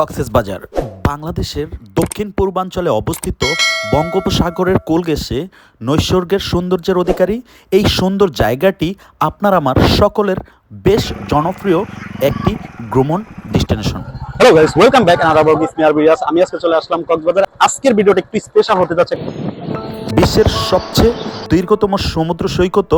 কক্সেস বাজার। বাংলাদেশের দক্ষিণ পূর্বাঞ্চলে অবস্থিত বঙ্গোপসাগরের কোলগেসে নৈসর্গের সৌন্দর্যের অধিকারী, এই সুন্দর জায়গাটি আপনার আমার সকলের বেশ জনপ্রিয় একটি ভ্রমণ ডেস্টিনেশন হ্যালো ওয়েলকাম ব্যাক আমি আজকে চলে আসলাম কক্সবাজার। আজকের ভিডিওটা একটু স্পেশাল হতে যাচ্ছে। বিশ্বের সবচেয়ে দীর্ঘতম সমুদ্র সৈকত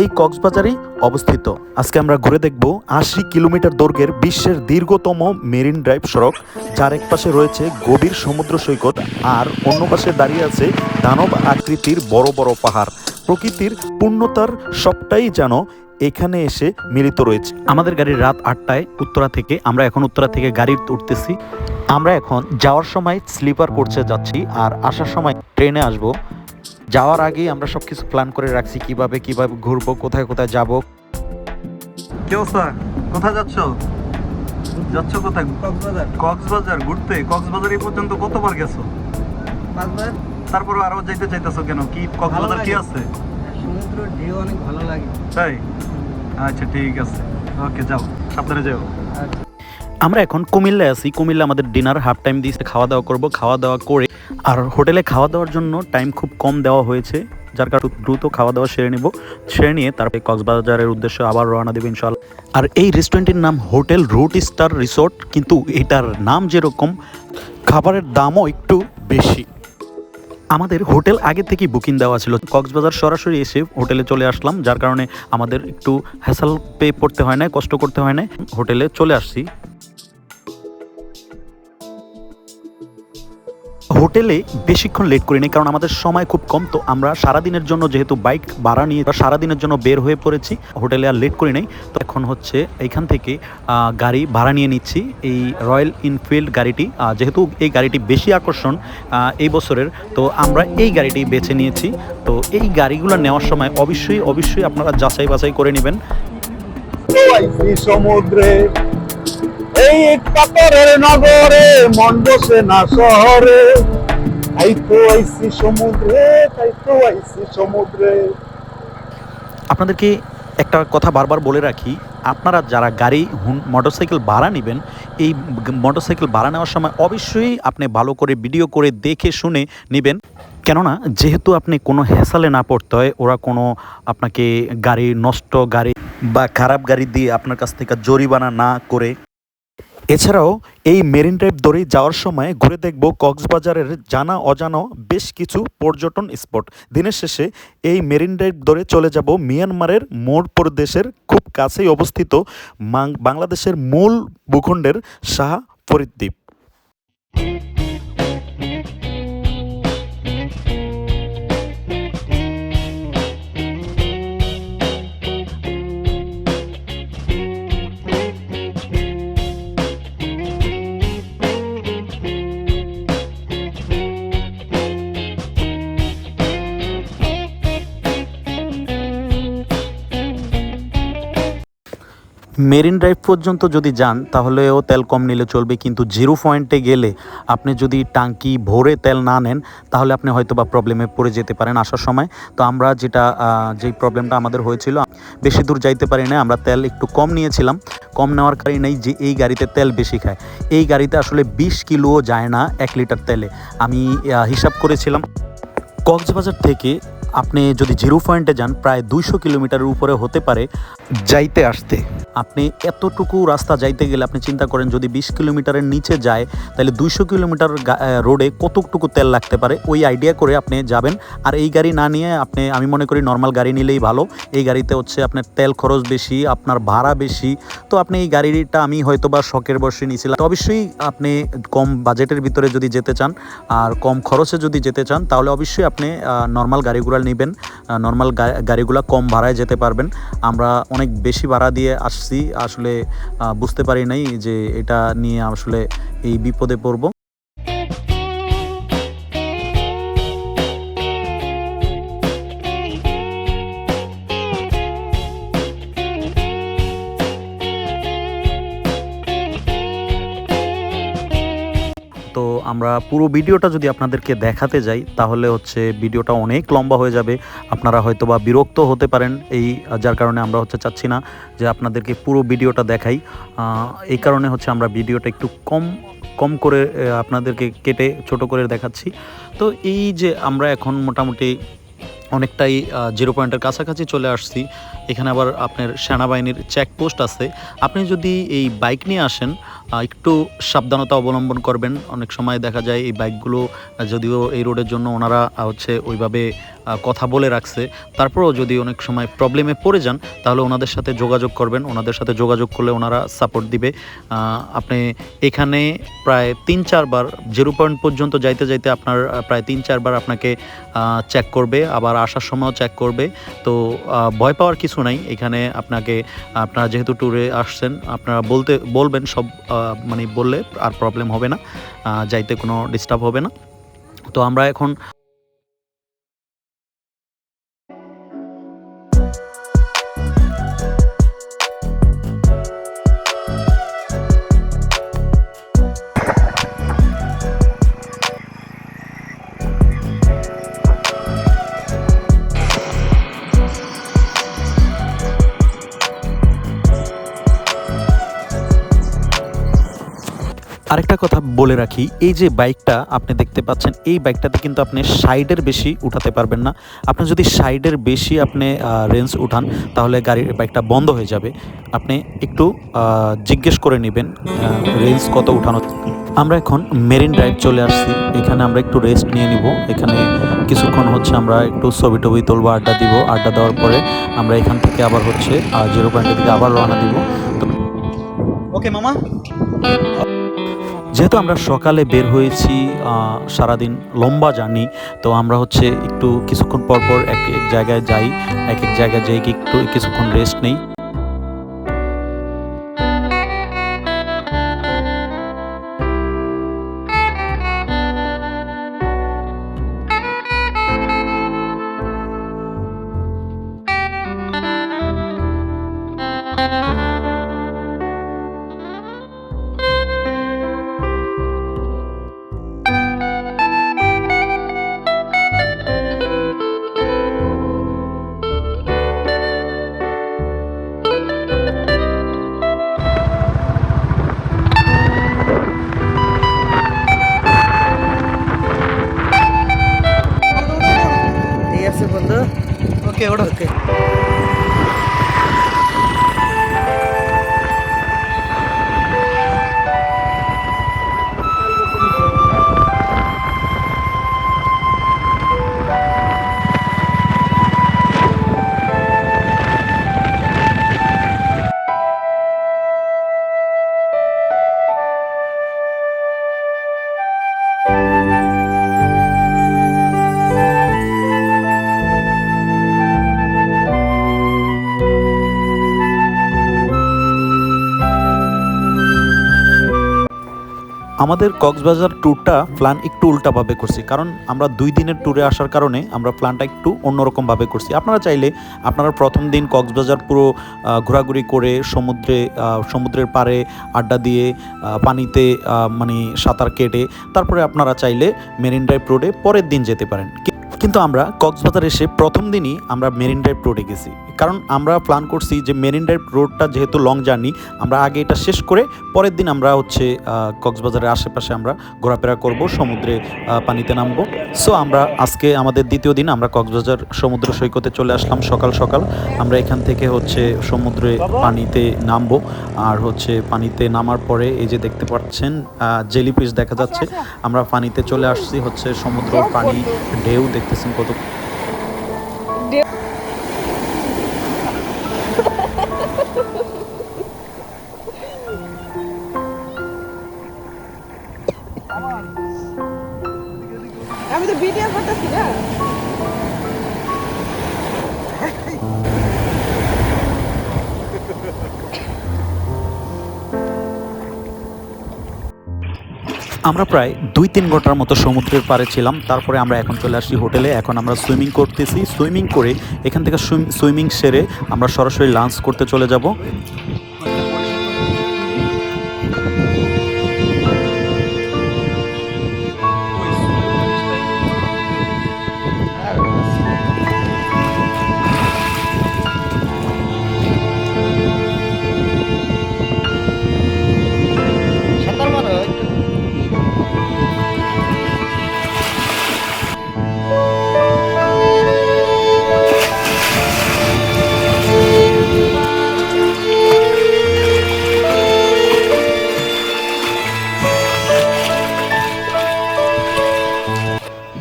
এই কক্সবাজারেই অবস্থিত। আজকে আমরা ঘুরে দেখব আশি কিলোমিটার দৈর্ঘ্যের বিশ্বের দীর্ঘতম মেরিন ড্রাইভ সড়ক, যার এক পাশে রয়েছে গভীর সমুদ্র সৈকত আর অন্য পাশে দাঁড়িয়ে আছে দানব আকৃতির বড় বড় পাহাড়। প্রকৃতির পূর্ণতার সবটাই যেন এখানে এসে মিলিত রয়েছে। আমাদের গাড়ি রাত আটটায় উত্তরা থেকে, আমরা এখন উত্তরা থেকে গাড়ি উঠতেছি। আমরা এখন যাওয়ার সময় স্লিপার করছে যাচ্ছি আর আসার সময় ট্রেনে আসব। যাওয়ার আগেই আমরা সব কিছু প্ল্যান করে রাখছি কীভাবে কীভাবে ঘুরবো কোথায় কোথায় যাব। কোথায় যাচ্ছ? যাচ্ছ কোথায়? কক্সবাজার। কক্সবাজার ঘুরতে? কক্সবাজার এই পর্যন্ত কতবার গেছো? পাঁচবার। তারপরে আরও যাইতে চাইতেছো কেন? কি কক্সবাজার কি আছে? সমুদ্র ঢেউ অনেক ভালো লাগে। তাই? আচ্ছা ঠিক আছে। ওকে যাও। সাবধানে যাও। আর আমরা এখন কুমিল্লায় আছি। কুমিল্লা আমাদের ডিনার হাফ টাইম দিয়ে খাওয়া দাওয়া করব। খাওয়া দাওয়া করে আর হোটেলে খাওয়া দাওয়ার জন্য টাইম খুব কম দেওয়া হয়েছে। যার কারণে দ্রুত খাওয়া দাওয়া সেরে নেব। সেরে নিয়ে তারপরে কক্সবাজারের উদ্দেশ্যে আবার রওনা দেবে ইনশাল্লাহ আর এই রেস্টুরেন্টের নাম হোটেল রুট স্টার রিসোর্ট, কিন্তু এটার নাম যেরকম, খাবারের দামও একটু বেশি। আমাদের হোটেল আগে থেকেই বুকিং দেওয়া ছিল। কক্সবাজার সরাসরি এসে হোটেলে চলে আসলাম, যার কারণে আমাদের একটু হ্যাসাল পে করতে হয় না কষ্ট করতে হয় না হোটেলে চলে আসছি। হোটেলে বেশিক্ষণ লেট করিনি, কারণ আমাদের সময় খুব কম, তো আমরা সারাদিনের জন্য যেহেতু বাইক ভাড়া নিয়ে সারাদিনের জন্য বের হয়ে পড়েছি, হোটেলে আর লেট করি নাই তো এখন হচ্ছে এইখান থেকে গাড়ি ভাড়া নিয়ে নিচ্ছি, এই রয়্যাল ইনফিল্ড গাড়িটি যেহেতু এই গাড়িটি বেশি আকর্ষণ এই বছরের, তো আমরা এই গাড়িটি বেছে নিয়েছি, তো এই গাড়িগুলো নেওয়ার সময় অবশ্যই অবশ্যই আপনারা যাচাই বাছাই করে নেবেন। সমুদ্রে এই পাথরের নগরে মন বসে না শহরে। তাই তো আইসি সমুদ্রে, তাই তো আইসি সমুদ্রে। আপনাদেরকে একটা কথা বারবার বলে রাখি? আপনারা যারা গাড়ি মোটরসাইকেল ভাড়া নেবেন, এই মোটরসাইকেল ভাড়া নেওয়ার সময় অবশ্যই আপনি ভালো করে ভিডিও করে দেখে শুনে নেবেন। কেননা, যেহেতু আপনি কোনো হেসালে না পড়তে হয়, ওরা কোনো আপনাকে গাড়ি নষ্ট, গাড়ি বা খারাপ গাড়ি দিয়ে আপনার কাছ থেকে জরিমানা না করে এছাড়াও, এই মেরিন ড্রাইভ ধরে যাওয়ার সময় ঘুরে দেখব কক্সবাজারের জানা অজানা বেশ কিছু পর্যটন স্পট। দিনের শেষে এই মেরিন ড্রাইভ ধরে চলে যাব মিয়ানমারের মোড় প্রদেশের খুব কাছেই অবস্থিত বাংলাদেশের মূল ভূখণ্ডের শাহ ফরিদ মেরিন ড্রাইভ পর্যন্ত যদি যান, তাহলেও তেল কম নিলে চলবে, কিন্তু জিরো পয়েন্টে গেলে আপনি যদি টাঙ্কি ভরে তেল না নেন, তাহলে আপনি হয়তো বা প্রবলেমে পড়ে যেতে পারেন আসার সময়। তো আমরা যেটা যেই প্রবলেমটা আমাদের হয়েছিল, বেশি দূর যাইতে পারি না আমরা তেল একটু কম নিয়েছিলাম। কম নেওয়ার কারণেই যে এই গাড়িতে তেল বেশি খায়। এই গাড়িতে আসলে বিশ কিলোও যায় না এক লিটার তেলে। আমি হিসাব করেছিলাম, কক্সবাজার থেকে আপনি যদি জিরো পয়েন্টে যান প্রায় দুইশো কিলোমিটারের উপরে হতে পারে। যাইতে আসতে। আপনি এতটুকু রাস্তা যাইতে গেলে আপনি চিন্তা করেন যদি বিশ কিলোমিটারের নিচে যায় তাহলে দুইশো কিলোমিটার রোডে কতটুকু তেল লাগতে পারে? ওই আইডিয়া করে আপনি যাবেন। আর এই গাড়ি না নিয়ে আপনি আমি মনে করি নর্মাল গাড়ি নিলেই ভালো। এই গাড়িতে হচ্ছে আপনার তেল খরচ বেশি আপনার ভাড়া বেশি। তো আপনি এই গাড়িটা আমি হয়তো বা শখের বসে নিয়েছিলাম। তো অবশ্যই আপনি কম বাজেটের ভিতরে যদি যেতে চান আর কম খরচে যদি যেতে চান তাহলে অবশ্যই আপনি নর্মাল গাড়িগুলো নেবেন। নর্মাল গাড়িগুলো কম ভাড়ায় যেতে পারবেন। আমরা অনেক বেশি ভাড়া দিয়ে আসছি। আসলে বুঝতে পারি নাই যে এটা নিয়ে আসলে এই বিপদে পড়ব। পুরো ভিডিওটা যদি আপনাদেরকে দেখাতে যাই, তাহলে হচ্ছে ভিডিওটা অনেক লম্বা হয়ে যাবে। আপনারা হয়তো বা বিরক্ত হতে পারেন, এই, যার কারণে আমরা হচ্ছে চাচ্ছি না যে আপনাদেরকে পুরো ভিডিওটা দেখাই। এই কারণে হচ্ছে আমরা ভিডিওটা একটু কম কম করে আপনাদেরকে কেটে ছোট করে দেখাচ্ছি। তো এই যে আমরা এখন মোটামুটি অনেকটাই জিরো পয়েন্টের কাছাকাছি চলে আসছি। এখানে আবার আপনার সেনাবাহিনীর চেকপোস্ট আছে। আপনি যদি এই বাইক নিয়ে আসেন একটু সাবধানতা অবলম্বন করবেন। অনেক সময় দেখা যায় এই বাইকগুলো, যদিও এই রোডের জন্য ওনারা হচ্ছে ওইভাবে কথা বলে রাখছে। তারপরেও যদি অনেক সময় প্রবলেমে পড়ে যান, তাহলে ওনাদের সাথে যোগাযোগ করবেন। ওনাদের সাথে যোগাযোগ করলে ওনারা সাপোর্ট দিবে। আপনি এখানে প্রায় তিন চারবার জিরো পয়েন্ট পর্যন্ত যাইতে যাইতে আপনার প্রায় তিন চারবার আপনাকে চেক করবে, আবার আসার সময়ও চেক করবে। তো ভয় পাওয়ার কিছু নাই। এখানে আপনাকে, আপনারা যেহেতু ট্যুরে আসছেন, আপনারা বলতে, বলবেন সব মানে বললে আর প্রবলেম হবে না যাইতে কোনো ডিস্টার্ব হবে না। তো আমরা এখন আরেকটা কথা বলে রাখি, এই যে বাইকটা আপনি দেখতে পাচ্ছেন, এই বাইকটাতে কিন্তু আপনি সাইডের বেশি উঠাতে পারবেন না। আপনি যদি সাইডের বেশি আপনি রেঞ্জ উঠান, তাহলে গাড়ির বাইকটা বন্ধ হয়ে যাবে। আপনি একটু জিজ্ঞেস করে নেবেন রেঞ্জ কত উঠানো আমরা এখন মেরিন ড্রাইভ চলে আসছি। এখানে আমরা একটু রেস্ট নিয়ে নিব। এখানে কিছুক্ষণ হচ্ছে আমরা একটু ছবি টবি তুলবো, আড্ডা দিব। আড্ডা দেওয়ার পরে আমরা এখান থেকে আবার হচ্ছে জিরো পয়েন্টের দিকে আবার রওনা দিব। ওকে, মামা? যেহেতু আমরা সকালে বের হয়েছি সারাদিন লম্বা জানি তো আমরা হচ্ছে একটু কিছুক্ষণ পর পর এক এক জায়গায় যাই, এক এক জায়গায় যাই একটু কিছুক্ষণ রেস্ট নেই। আমাদের কক্সবাজার ট্যুরটা প্ল্যান একটু উল্টাভাবে করছি। কারণ আমরা দুই দিনের ট্যুরে আসার কারণে আমরা প্ল্যানটা একটু অন্যরকমভাবে করছি। আপনারা চাইলে আপনারা প্রথম দিন কক্সবাজার পুরো ঘোরাঘুরি করে সমুদ্রে সমুদ্রের পাড়ে আড্ডা দিয়ে পানিতে মানে সাঁতার কেটে, তারপরে আপনারা চাইলে মেরিন ড্রাইভ রোডে পরের দিন যেতে পারেন। কিন্তু আমরা কক্সবাজার এসে প্রথম দিনই আমরা মেরিন ড্রাইভ রোডে গেছি। কারণ আমরা প্ল্যান করছি যে মেরিন ড্রাইভ রোডটা যেহেতু লং জার্নি আমরা আগে এটা শেষ করে পরের দিন আমরা হচ্ছে কক্সবাজারের আশেপাশে আমরা ঘোরাফেরা করব, সমুদ্রে পানিতে নামবো। সো আমরা আজকে আমাদের দ্বিতীয় দিন আমরা কক্সবাজার সমুদ্র সৈকতে চলে আসলাম সকাল সকাল। আমরা এখান থেকে হচ্ছে সমুদ্রে পানিতে নামবো। আর হচ্ছে পানিতে নামার পরে এই যে দেখতে পাচ্ছেন জেলিফিশ দেখা যাচ্ছে। আমরা পানিতে চলে আসছি হচ্ছে সমুদ্র পানি ঢেউ দেখতেছেন কত? আমি তো ভিডিও করতেছি না। আমরা প্রায় দুই তিন ঘণ্টার মতো সমুদ্রের পাড়ে ছিলাম, তারপরে আমরা এখন চলে আসি হোটেলে। এখন আমরা সুইমিং করতেছি। সুইমিং করে এখান থেকে সুইমিং সেরে আমরা সরাসরি লাঞ্চ করতে চলে যাব।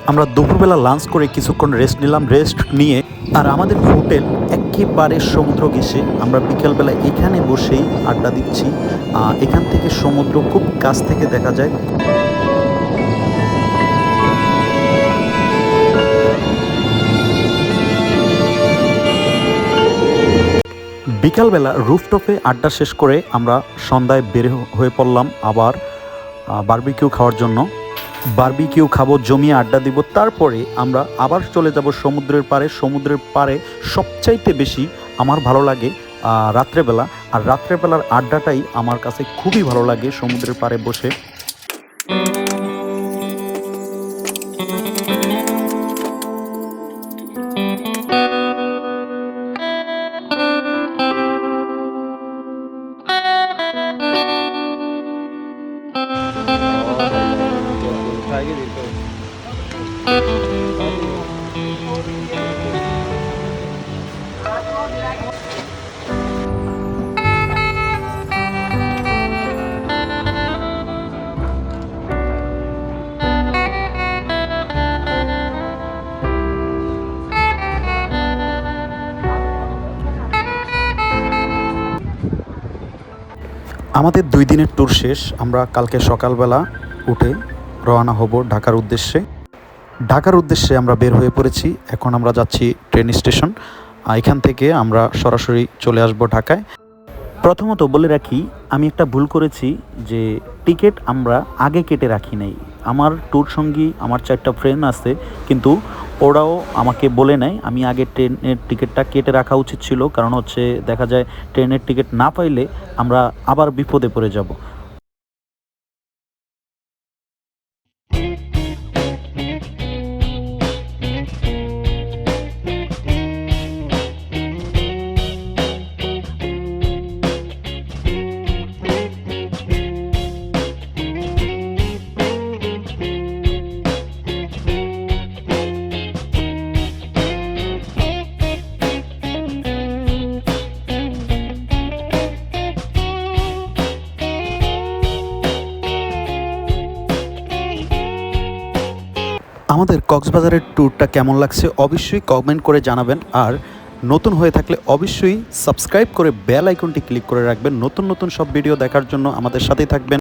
আমরা দুপুরবেলা লাঞ্চ করে কিছুক্ষণ রেস্ট নিলাম রেস্ট নিয়ে আর আমাদের হোটেল একেবারে সমুদ্র ঘেসে আমরা বিকেলবেলা এখানে বসেই আড্ডা দিচ্ছি। এখান থেকে সমুদ্র খুব কাছ থেকে দেখা যায়। বিকালবেলা রুফটপে আড্ডা শেষ করে আমরা সন্ধ্যায় বের হয়ে পড়লাম আবার বারবিকিউ খাওয়ার জন্য। বারবিকিউ খাব, জমিয়ে আড্ডা দিব, তারপরে আমরা আবার চলে যাব সমুদ্রের পাড়ে। সমুদ্রের পাড়ে সবচাইতে বেশি আমার ভালো লাগে রাত্রেবেলা। আর রাত্রেবেলার আড্ডাটাই আমার কাছে খুবই ভালো লাগে সমুদ্রের পাড়ে বসে। আমাদের দুই দিনের ট্যুর শেষ। আমরা কালকে সকালবেলা উঠে রওনা হব ঢাকার উদ্দেশ্যে। ঢাকার উদ্দেশ্যে আমরা বের হয়ে পড়েছি। এখন আমরা যাচ্ছি ট্রেন স্টেশন এখান থেকে আমরা সরাসরি চলে আসব ঢাকায়। প্রথমত বলে রাখি, আমি একটা ভুল করেছি যে টিকিট আমরা আগে কেটে রাখি নাই। আমার ট্যুর সঙ্গী, আমার চারটা ফ্রেন্ড আছে, কিন্তু ওরাও আমাকে বলে নেয় আমি আগে ট্রেনের টিকিটটা কেটে রাখা উচিত ছিল। কারণ হচ্ছে দেখা যায় ট্রেনের টিকিট না পাইলে আমরা আবার বিপদে পড়ে যাব। আমাদের কক্সবাজারের ট্যুরটা কেমন লাগছে অবশ্যই কমেন্ট করে জানাবেন। আর নতুন হয়ে থাকলে অবশ্যই সাবস্ক্রাইব করে বেল আইকনটি ক্লিক করে রাখবেন। নতুন নতুন সব ভিডিও দেখার জন্য আমাদের সাথেই থাকবেন।